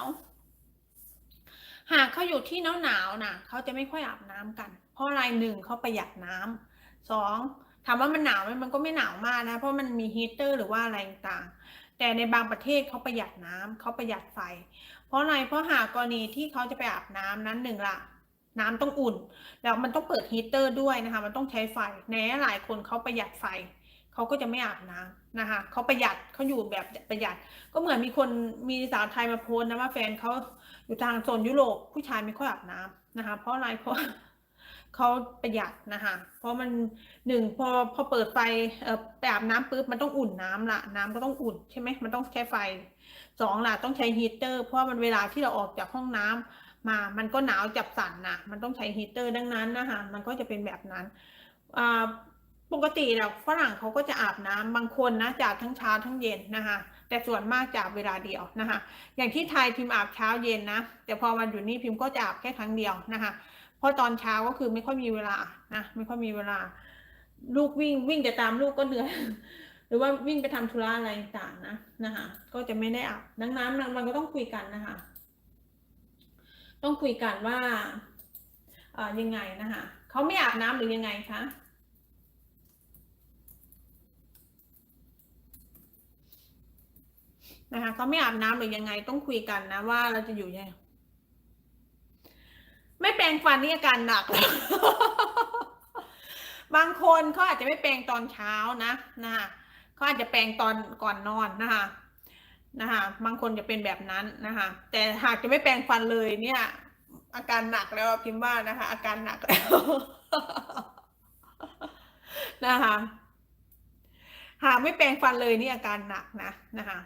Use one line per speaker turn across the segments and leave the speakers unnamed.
าหากเขาอยู่ที่หนาวหนาวๆนะเขาจะไม่ค่อยอาบน้ำกัน เพราะอะไรหนึ่งเขาประหยัดน้ำสองถามว่ามันหนาวไหมมันก็ไม่หนาวมากนะ เพราะมันมีฮีเตอร์หรือว่าอะไรต่างแต่ในบางประเทศเขาประหยัดน้ำเขาประหยัดไฟ เพราะอะไรเพราะหากกรณีที่เขาจะไปอาบน้ำนั้นหนึ่งละน้ำต้องอุ่น แล้วมันต้องเปิดฮีเตอร์ด้วยนะคะ มันต้องใช้ไฟในหลายคนเขาประหยัดไฟ เขาก็จะไม่อาบน้ำนะคะเขาประหยัดเขาอยู่แบบประหยัด ก็เหมือนมีคนมีสาวไทยมาโพสนะว่าแฟนเขาอยู่ทางโซนยุโรปผู้ชายไม่ค่อยอาบน้ำนะคะ เพราะอะไรเพราะเขาประหยัดนะคะเพราะมันหนึ่งพอพอเปิดไฟเอ่อไปอาบน้ำปุ๊บมันต้องอุ่นน้ำละน้ำก็ต้องอุ่นใช่ไหมมันต้องใช้ไฟสองละต้องใช้ฮีเตอร์ เพราะมันเวลาที่เราออกจากห้องน้ำมา มันก็หนาวจับสั่นนะมันต้องใช้ฮีเตอร์ดังนั้นนะคะมันก็จะเป็นแบบนั้นอ่า ปกติแล้วฝรั่งเขาก็จะอาบน้ำบางคนนะจากทั้งเช้าทั้งเย็นนะคะ แต่ส่วนมากจะอาบเวลาเดียวนะคะ อย่างที่ไทยพิมพ์อาบเช้าเย็นนะแต่พอวันอยู่นี่พิมพ์ก็จะอาบแค่ครั้งเดียวนะคะเพราะตอนเช้าก็คือไม่ค่อยมีเวลานะไม่ค่อยมีเวลา ลูกวิ่งวิ่งแต่ตามลูกก็เหนื่อยหรือว่าวิ่งไปทำธุระอะไรต่างนะนะคะก็จะไม่ได้อาบดังนั้นมันก็ต้องคุยกันนะคะต้องคุยกันว่าเอ่อยังไงนะคะเขาไม่อาบน้ำหรือยังไงคะ นะคะเขาไม่อาบน้ำหรือยังไงต้องคุยกันนะว่าเราจะอยู่ยังไงไม่แปรงฟันนี่อาการหนัก บางคนเขาอาจจะไม่แปรงตอนเช้านะนะคะเขาอาจจะแปรงตอนก่อนนอนนะคะนะคะบางคนจะเป็นแบบนั้นนะคะแต่หากจะไม่แปรงฟันเลยเนี่ย อาการหนักแล้วพิมพ์ว่านะคะ อาการหนักแล้วนะคะหากไม่แปรงฟันเลยนี่อาการหนักนะนะคะ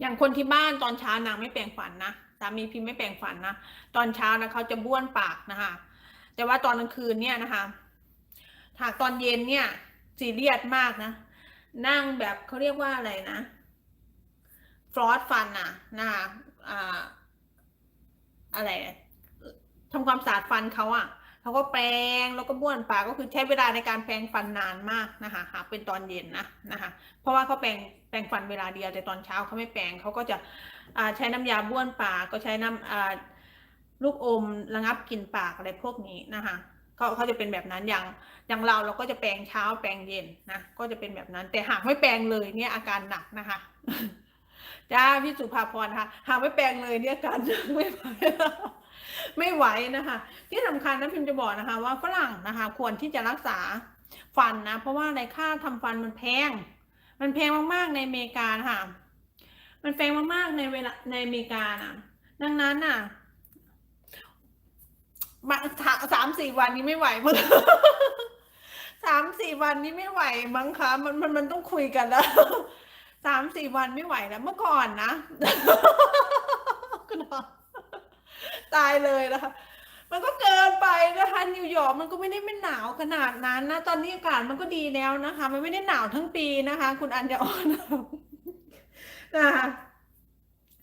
อย่างคนที่บ้านตอนเช้านางไม่แปรงฟันนะสามีพิมพ์ไม่แปรงฟันนะตอนเช้านะเขาจะบ้วนปากนะคะ แต่ว่าตอนกลางคืนเนี่ยนะคะหากตอนเย็นเนี่ยซีเรียสมากนะ นั่งแบบเขาเรียกว่าอะไรนะฟลอสฟันน่ะนะคะอ่าอะไรทำความสะอาดฟันเขาอะ่ะ เขาก็แปรงแล้วก็บ้วนปากก็คือใช้เวลาในการแปรงฟันนานมากนะคะหากเป็นตอนเย็นนะนะคะ เพราะว่าเขาแปรงแปรงฟันเวลาเดียวแต่ตอนเช้าเขาไม่แปรงเขาก็จะใช้น้ำยาบ้วนปากก็ใช้น้ำลูกอมระงับกลิ่นปากอะไรพวกนี้นะคะเขาเขาจะเป็นแบบนั้นอย่างอย่างเราเราก็จะแปรงเช้าแปรงเย็นนะก็จะเป็นแบบนั้น แต่หากไม่แปรงเลยเนี่ยอาการหนักนะคะ จ้าพี่สุภาพรค่ะหาไม่แปรงเลยเนี่ยการไม่ไหวไม่ไหวนะคะ ที่สำคัญนะพิมจะบอกนะคะ ว่าฝรั่งนะคะ ควรที่จะรักษาฟันนะ เพราะว่าในค่าทำฟันมันแพง มันแพงมากๆในอเมริกานะคะมันแพงมากๆในเวลาในอเมริกานะดังนั้นน่ะมาสามสี่วันนี้ไม่ไหวมั้งสามสี่วันนี้ไม่ไหวมั้งคะมันมันมันต้องคุยกันแล้ว สามสี่วันไม่ไหวแล้วเมื่อก่อนนะคุณน้องตายเลยนะคะมันก็เกินไปนะคะนิวยอร์กมันก็ไม่ได้ไม่หนาวขนาดนั้นนะ ตอนนี้อากาศมันก็ดีแล้วนะคะ มันไม่ได้หนาวทั้งปีนะคะ คุณอัญญาออนนะคะ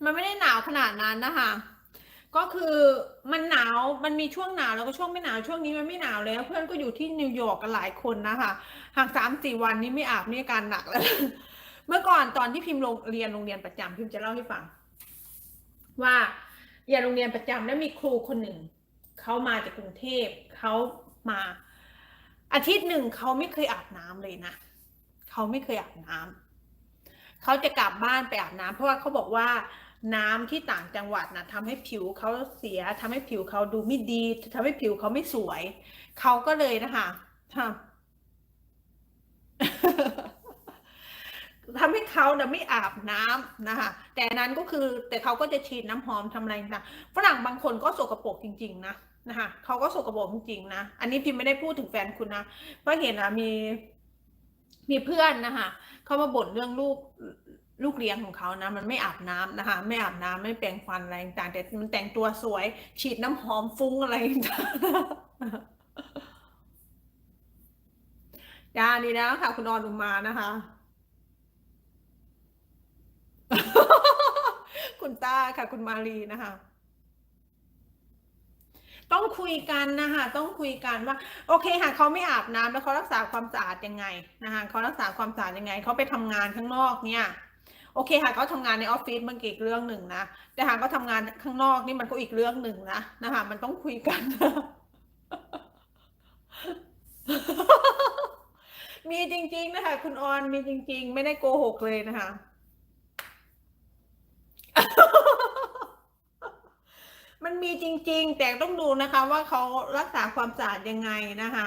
มันไม่ได้หนาวขนาดนั้นนะคะก็คือมันหนาว มันมีช่วงหนาวแล้วก็ช่วงไม่หนาว ช่วงนี้มันไม่หนาวแล้ว เพื่อนก็อยู่ที่นิวยอร์กกันหลายคนนะคะ หากสามสี่วันนี้ไม่อาบนี่อาการหนักแล้ว เมื่อก่อนตอนที่พิมพ์โรงเรียนโรงเรียนประจำพิมพ์จะเล่าให้ฟัง ว่าเรียนโรงเรียนประจำแล้วมีครูคนหนึ่งเขามาจากกรุงเทพเขามาอาทิตย์หนึ่งเขาไม่เคยอาบน้ำเลยนะเขาไม่เคยอาบน้ำเขาจะกลับบ้านไปอาบน้ำเพราะว่าเขาบอกว่าน้ำที่ต่างจังหวัดนะทำให้ผิวเขาเสียทำให้ผิวเขาดูไม่ดีทำให้ผิวเขาไม่สวย เขาก็เลยนะคะทำ เขาเนี่ยไม่อาบน้ำนะคะแต่นั้นก็คือแต่เขาก็จะฉีดน้ำหอมทำอะไรต่างฝรั่งบางคนก็สกปรกจริง ๆ นะนะคะเขาก็สกปรกจริงๆนะอันนี้พิมไม่ได้พูดถึงแฟนคุณนะเพราะเห็นอะมีมีเพื่อนนะคะเขามาบ่นเรื่องลูกลูกเลี้ยงของเขานะ มันไม่อาบน้ำนะคะ ไม่อาบน้ำไม่แปรงฟันอะไรต่างแต่มันแต่งตัวสวย ฉีดน้ำหอมฟุ้งอะไรต่างๆยาดีแล้วค่ะ คุณออนอุมานะคะ คุณต้าค่ะ คุณมาลีนะคะ ต้องคุยกันนะคะต้องคุยกันว่า โอเคค่ะเขาไม่อาบน้ำแล้วเขารักษาความสะอาดยังไงนะคะเขารักษาความสะอาดยังไงเขาไปทำงานข้างนอกเนี่ยโอเคหากเขาทำงานในออฟฟิศมันก็อีกเรื่องหนึ่งนะแต่หากเขาทำงานข้างนอกนี่มันก็อีกเรื่องหนึ่งนะนะคะมันต้องคุยกัน มีจริง ๆ นะคะ คุณออนมีจริง ๆ ไม่ได้โกหกเลยนะคะ มันมี จริง ๆ แต่ต้องดูนะคะว่าเขารักษาความสะอาดยังไงนะคะ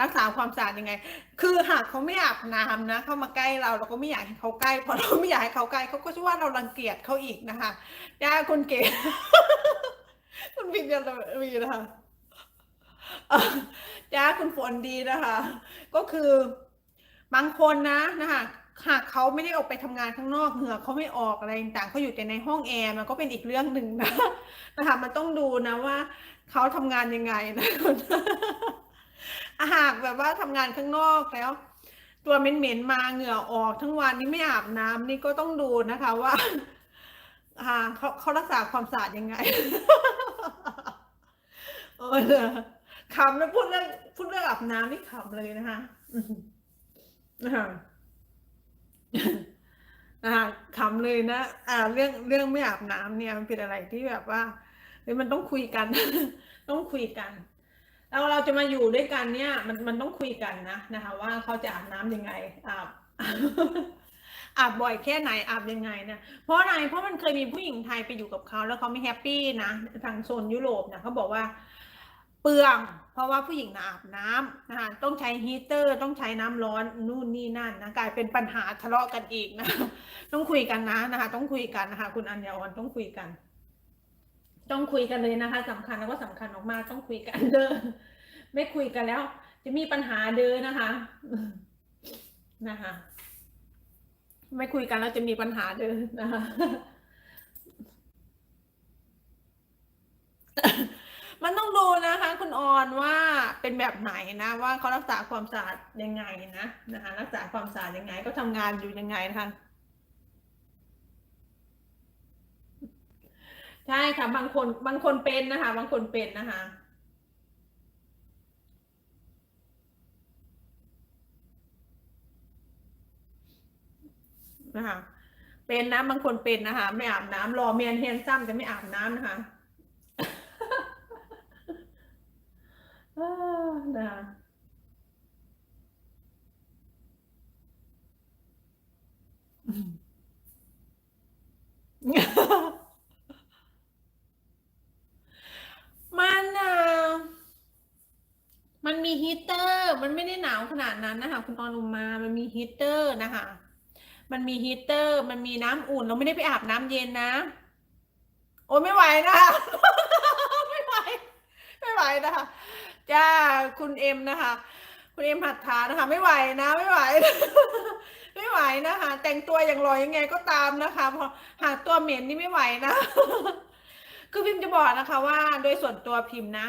รักษาความสะอาดยังไง คือหากเขาไม่อาบน้ำนะ เข้ามาใกล้เราเราก็ไม่อยากให้เขาใกล้เพราะเราไม่อยากให้เขาใกล้เขาก็จะว่าเรารังเกียจเขาอีกนะคะจ้าคุณเก๋คุณพิมพ์จะมีนะคะจ้าคุณฝนดีนะคะ ก็คือบางคนนะนะคะ หากเขาไม่ได้ออกไปทำงานข้างนอกเหงื่อเขาไม่ออกอะไรต่างเขาอยู่แต่ในห้องแอร์มันก็เป็นอีกเรื่องหนึ่งนะนะคะมันต้องดูนะว่าเขาทำงานยังไงนะหากแบบว่าทำงานข้างนอกแล้ว ตัวเหม็นๆมาเหงื่อออกทั้งวันนี้ไม่อาบน้ำนี่ก็ต้องดูนะคะว่าเขาเขารักษาความสะอาดยังไงเออเนอะขำแล้วพูดเรื่องพูดเรื่องอาบน้ำนี่ขำเลยนะคะนะคะ นะคะขำเลยนะ อ่า เรื่องเรื่องไม่อาบน้ำเนี่ยมันเป็นอะไรที่แบบว่าเฮ้ยมันต้องคุยกัน ต้องคุยกันเราเราจะมาอยู่ด้วยกันเนี่ย มันมันต้องคุยกันนะนะคะ ว่าเขาจะอาบน้ำยังไงอาบอาบบ่อยแค่ไหนอาบยังไงนะเพราะอะไรเพราะมันเคยมีผู้หญิงไทยไปอยู่กับเขาแล้วเขาไม่แฮปปี้นะทางโซนยุโรปนะเขาบอกว่า เปลือง เพราะว่าผู้หญิงนะอาบน้ำนะคะต้องใช้ฮีเตอร์ต้องใช้น้ำร้อนนู่นนี่นั่นนะกลายเป็นปัญหาทะเลาะกันอีกนะต้องคุยกันนะนะคะ ต้องคุยกันนะคะ คุณอัญญาวันต้องคุยกัน ต้องคุยกันเลยนะคะสำคัญแล้วก็สำคัญออกมาต้องคุยกันเด้อไม่คุยกันแล้ว จะมีปัญหาเด้อนะคะนะคะ ไม่คุยกันแล้วจะมีปัญหาเด้อนะคะ มันต้องดูนะคะ คุณออนว่าเป็นแบบไหนนะ ว่าเขารักษาความสะอาดยังไงนะนะคะ รักษาความสะอาดยังไง ก็ทำงานอยู่ยังไงนะคะใช่ค่ะบางคนบางคนเป็นนะคะ บางคนเป็นนะคะนะคะเป็นนะบางคนเป็นนะคะ ไม่อาบน้ำรอเมียนแฮนซัมจะไม่อาบน้ำนะคะ อ่า นะคะมมันอะมันมีฮีเตอร์ มันไม่ได้หนาวขนาดนั้นนะคะ คุณออนอุมา มันมีฮีเตอร์นะคะ มันมีฮีเตอร์ มันมีน้ำอุ่น เราไม่ได้ไปอาบน้ำเย็นนะ โอ้ยไม่ไหวนะคะ ไม่ไหว ไม่ไหวนะคะ จ้าคุณเอ็มนะคะ คุณเอ็มหัดทานะคะ ไม่ไหวนะ ไม่ไหว ไม่ไหวนะคะ แต่งตัวอย่างรอยยังไงก็ตามนะคะเพราะหาตัวเหม็นนี่ไม่ไหวนะ คือพิมพ์จะบอกนะคะว่าโดยส่วนตัวพิมพ์นะ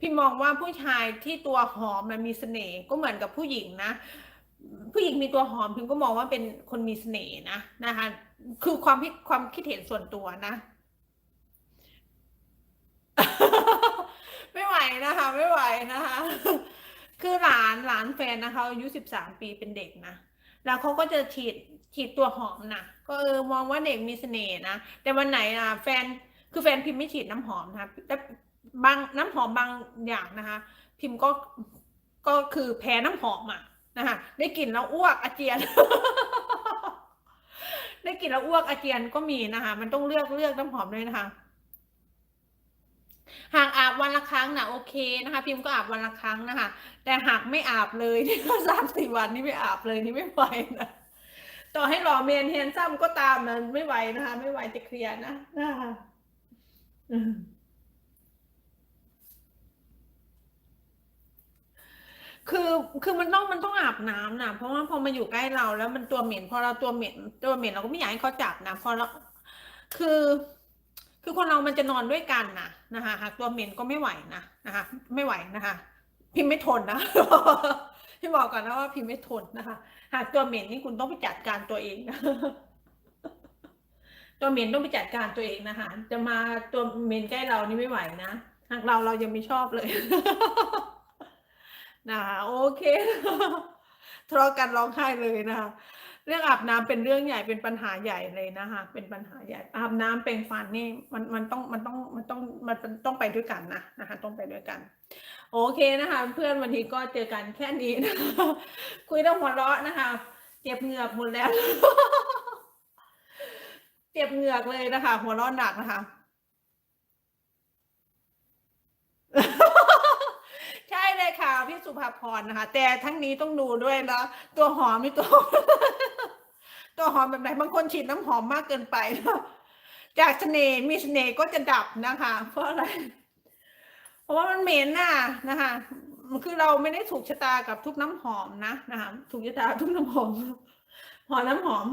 พิมพ์มองว่าผู้ชายที่ตัวหอมมันมีเสน่ห์ก็เหมือนกับผู้หญิงนะผู้หญิงมีตัวหอมพิมก็มองว่าเป็นคนมีเสน่ห์นะนะคะ คือความคิดความคิดเห็นส่วนตัวนะ ไม่ไหวนะคะ ไม่ไหวนะคะ คือหลานหลานแฟนนะคะอายุสิบสามปีเป็นเด็กนะแล้วเขาก็จะฉีดฉีดตัวหอมนะก็เออมองว่าเด็กมีเสน่ห์นะแต่วันไหนอะแฟนคือแฟนพิมพ์ไม่ฉีดน้ำหอมนะคะแต่บางน้ำหอมบางอย่างนะคะ พิมพ์ก็ก็คือแพ้น้ำหอมอะนะคะได้กลิ่นแล้วอ้วกอาเจียน ได้กลิ่นแล้วอ้วกอาเจียนก็มีนะคะ มันต้องเลือกเลือกน้ำหอมด้วยนะคะ หากอาบวันละครั้งนะโอเคนะคะ พิมพ์ก็อาบวันละครั้งนะคะ แต่หากไม่อาบเลยนี่ก็สามสี่วันนี่ไม่อาบเลยนี่ไม่ไหวนะต่อให้หล่อเมนเฮนซัมก็ตามนะไม่ไหวนะคะ ไม่ไหวจะเคลียร์นะนะคะอืมคือคือมันต้องมันต้องอาบน้ำนะเพราะว่าพอมาอยู่ใกล้เราแล้วมันตัวเหม็น พอเราตัวเหม็น ตัวเหม็นเราก็ไม่อยากให้เขาจับนะพอเราคือ คือคนเรามันจะนอนด้วยกันนะนะคะหากตัวเมนก็ไม่ไหวนะนะคะ ไม่ไหวนะคะ พิมพ์ไม่ทนนะพี่บอกก่อนนะว่าพิมพ์ไม่ทนนะคะ หากตัวเมนนี่คุณต้องไปจัดการตัวเองนะตัวเมนต้องไปจัดการตัวเองนะคะ จะมาตัวเมนใกล้เรานี่ไม่ไหวนะหากเราเรายังไม่ชอบเลยนะคะโอเคทะเลาะกันร้องไห้เลยนะคะ เรื่องอาบน้ำเป็นเรื่องใหญ่เป็นปัญหาใหญ่เลยนะคะเป็นปัญหาใหญ่อาบน้ำเป็นฟันนี่มันมันต้องมันต้องมันต้องมันต้องไปด้วยกันนะนะคะต้องไปด้วยกัน โอเคนะคะ เพื่อนวันนี้ก็เจอกันแค่นี้นะคะคุยต้องหัวเราะนะคะ เจ็บเหงือกหมดแล้ว เจ็บเหงือกเลยนะคะ หัวเร้อนหนักนะคะ ใช่เลย ค่ะพี่สุภาพรนะคะ แต่ทั้งนี้ต้องดูด้วยนะตัวหอมนี่ตัว ตัวหอมแบบไหนบางคนฉีดน้ำหอมมากเกินไปนะจากเสน่ห์มีเสน่ห์ก็จะดับนะคะ เพราะอะไร เพราะว่ามันเหม็นน่ะนะคะคือเราไม่ได้ถูกชะตากับทุกน้ำหอมนะนะคะถูกชะตาทุกน้ำหอม พอน้ำหอม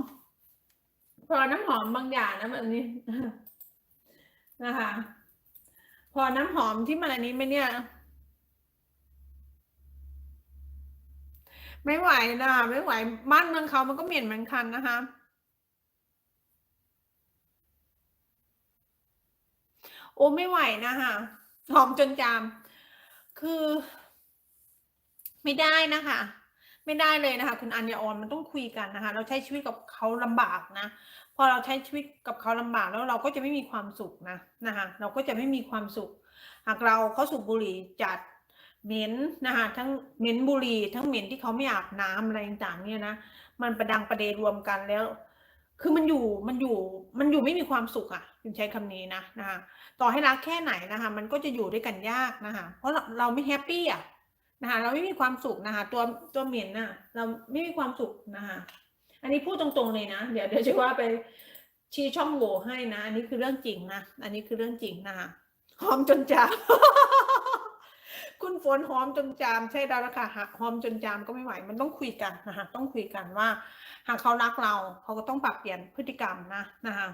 พอน้ำหอมบางอย่างนะแบบนี้นะคะ พอน้ำหอมที่มันอันนี้ไหมเนี่ย ไม่ไหวนะไม่ไหว บ้านเมืองเขามันก็เหม็นเหมือนกันนะคะ โอ้ไม่ไหวนะคะหอมจนจาม คือ ไม่ได้นะคะ ไม่ได้เลยนะคะ คุณอัญญาออนมันต้องคุยกันนะคะ เราใช้ชีวิตกับเขาลำบากนะ พอเราใช้ชีวิตกับเขาลำบากแล้วเราก็จะไม่มีความสุขนะนะคะ เราก็จะไม่มีความสุข หากเราเขาสูบบุหรี่จัด เหม็นนะคะทั้งเหม็นบุหรี่ทั้งเหม็นที่เขาไม่อาบน้ำอะไรต่างๆเนี่ยนะมันประดังประเดรวมกันแล้ว คือมันอยู่มันอยู่มันอยู่ไม่มีความสุขอะคุณใช้คำนี้นะนะคะต่อให้รักแค่ไหนนะคะ มันก็จะอยู่ด้วยกันยากนะคะเพราะเราเราไม่แฮปปี้อะนะคะเราไม่มีความสุขนะคะตัวตัวเหม็นน่ะ เราไม่มีความสุขนะคะอันนี้พูดตรงๆเลยนะ เดี๋ยวเดี๋ยวจะว่าไปชี้ช่องโหว่ให้นะ อันนี้คือเรื่องจริงนะ อันนี้คือเรื่องจริงนะคะหอมจนจา คุณฝนหอมจนจามใช่แล้วละค่ะหากหอมจนจามก็ไม่ไหว มันต้องคุยกันนะคะต้องคุยกันว่า หากเขารักเราเขาก็ต้องปรับเปลี่ยนพฤติกรรมนะนะคะ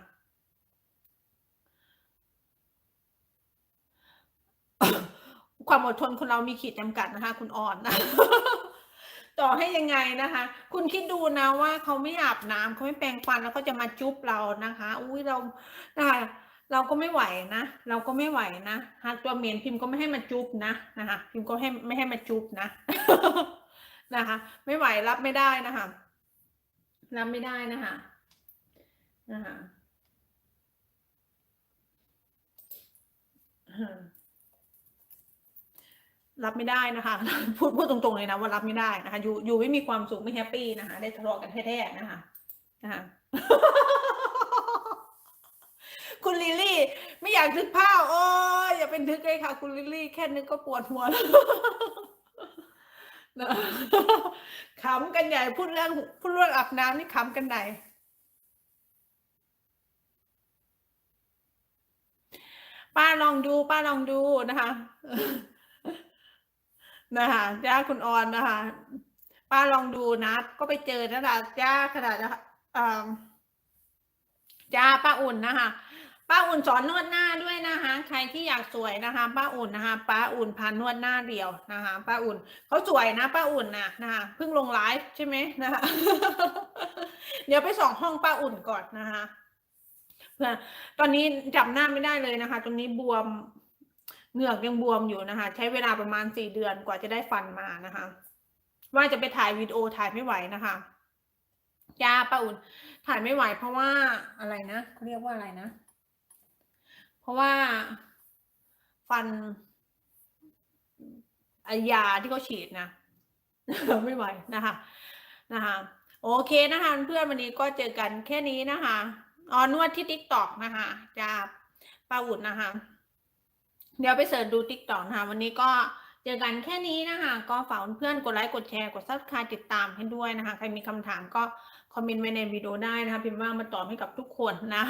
ความอดทนคนเรามีขีดจำกัดนะคะ คุณอ่อนนะต่อให้ยังไงนะคะ คุณคิดดูนะว่าเขาไม่อาบน้ำเขาไม่แปรงฟันแล้วเขาจะมาจุ๊บเรานะคะ อุ้ยเรานะคะ เราก็ไม่ไหวนะ เราก็ไม่ไหวนะหากตัวเมียนพิมพ์ก็ไม่ให้มาจุ๊บนะนะคะพิมพ์ก็ให้ไม่ให้มาจุ๊บนะนะคะ ไม่ไหวรับไม่ได้นะคะรับไม่ได้นะคะนะคะรับไม่ได้นะคะ พูดพูดตรงๆเลยนะว่ารับไม่ได้นะคะ อยู่อยู่ไม่มีความสุขไม่แฮปปี้นะคะ ได้ทะเลาะกันแท้ๆนะคะนะคะ คุณลิลลี่ ไม่อยากนึกภาพโอ้ยอย่าเป็นทึกเลยค่ะ คุณลิลลี่ แค่นึกก็ปวดหัวแล้วนะขำกันใหญ่พูดเรื่องพูดเรื่องอาบน้ำนี่ขำกันใหญ่ป้าลองดูป้าลองดูนะคะ นะคะจ้าคุณออนนะคะ ป้าลองดูนะ ก็ไปเจอนั่นแหละจ้าขนาดนะคะอ่าจ้าป้าอุ่นนะคะ ป้าอุ่นสอนนวดหน้าด้วยนะคะ ใครที่อยากสวยนะคะ ป้าอุ่นนะคะป้าอุ่นพานวดหน้าเดียวนะคะ ป้าอุ่นเขาสวยนะ ป้าอุ่นนะนะคะเพิ่งลงไลฟ์ใช่ไหมนะคะเดี๋ยวไปส่องห้องป้าอุ่นก่อนนะคะเพื่อตอนนี้จับหน้าไม่ได้เลยนะคะ ตรงนี้บวมเหงือกยังบวมอยู่นะคะ ใช้เวลาประมาณสี่เดือนกว่าจะได้ฟันมานะคะ ว่าจะไปถ่ายวิดีโอถ่ายไม่ไหวนะคะจ้าป้าอุ่นถ่ายไม่ไหวเพราะว่าอะไรนะเขาเรียกว่าอะไรนะ ราะว่าฟันอยาที่เขาฉีดนะไม่ไหวนะคะนะคะโอเคนะคะเพื่อนวันนี้ก็เจอกันแค่นี้นะคะอ๋อนวดที่ติ๊กตอกนะคะจากปาอุ่นนะคะ เดี๋ยวไปเสิร์ชดูติ๊กตอกนะคะ วันนี้ก็ เจอกันแค่นี้นะคะ ก็ฝากเพื่อนกดไลค์กดแชร์กดซับสไครต์ติดตามให้ด้วยนะคะ ใครมีคำถามก็คอมเมนต์ไว้ในวิดีโอได้นะคะพิมพ์ว่ามาตอบให้กับทุกคนนะ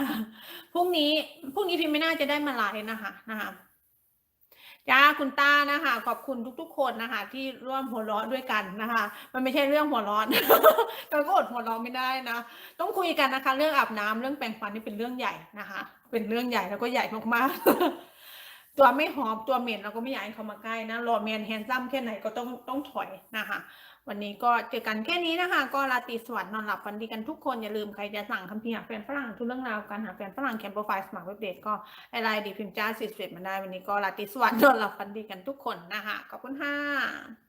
พรุ่งนี้พรุ่งนี้พิมพ์ไม่น่าจะได้มาไลฟ์นะคะนะคะจ้าคุณต้านะคะ ขอบคุณทุก ๆ คนนะคะ ที่ร่วมหัวเราะด้วยกันนะคะ มันไม่ใช่เรื่องหัวร้อนเราก็อดหัวเราะไม่ได้นะ ต้องคุยกันนะคะ เรื่องอาบน้ำเรื่องแปรงฟันนี่เป็นเรื่องใหญ่นะคะ เป็นเรื่องใหญ่แล้วก็ใหญ่มากๆ ตัวไม่หอมตัวเหม็นเราก็ไม่อยากให้เขามาใกล้นะรอแมนแฮนซัมแค่ไหนก็ต้องต้องถอยนะคะ วันนี้ก็เจอกันแค่นี้นะคะ ก็ราตรีสวัสดิ์นอนหลับฝันดีกันทุกคนอย่าลืมใครจะสั่งคำพิมพ์หาแฟนฝรั่งทุกเรื่องราวการหาแฟนฝรั่งแคมป์โปรไฟล์สมัครเว็บเดทก็ไอไลน์ดีพิมพ์จ้าสิบเสร็จมาได้วันนี้ก็ราตรีสวัสดิ์นอนหลับฝันดีกันทุกคนนะคะขอบคุณค่ะ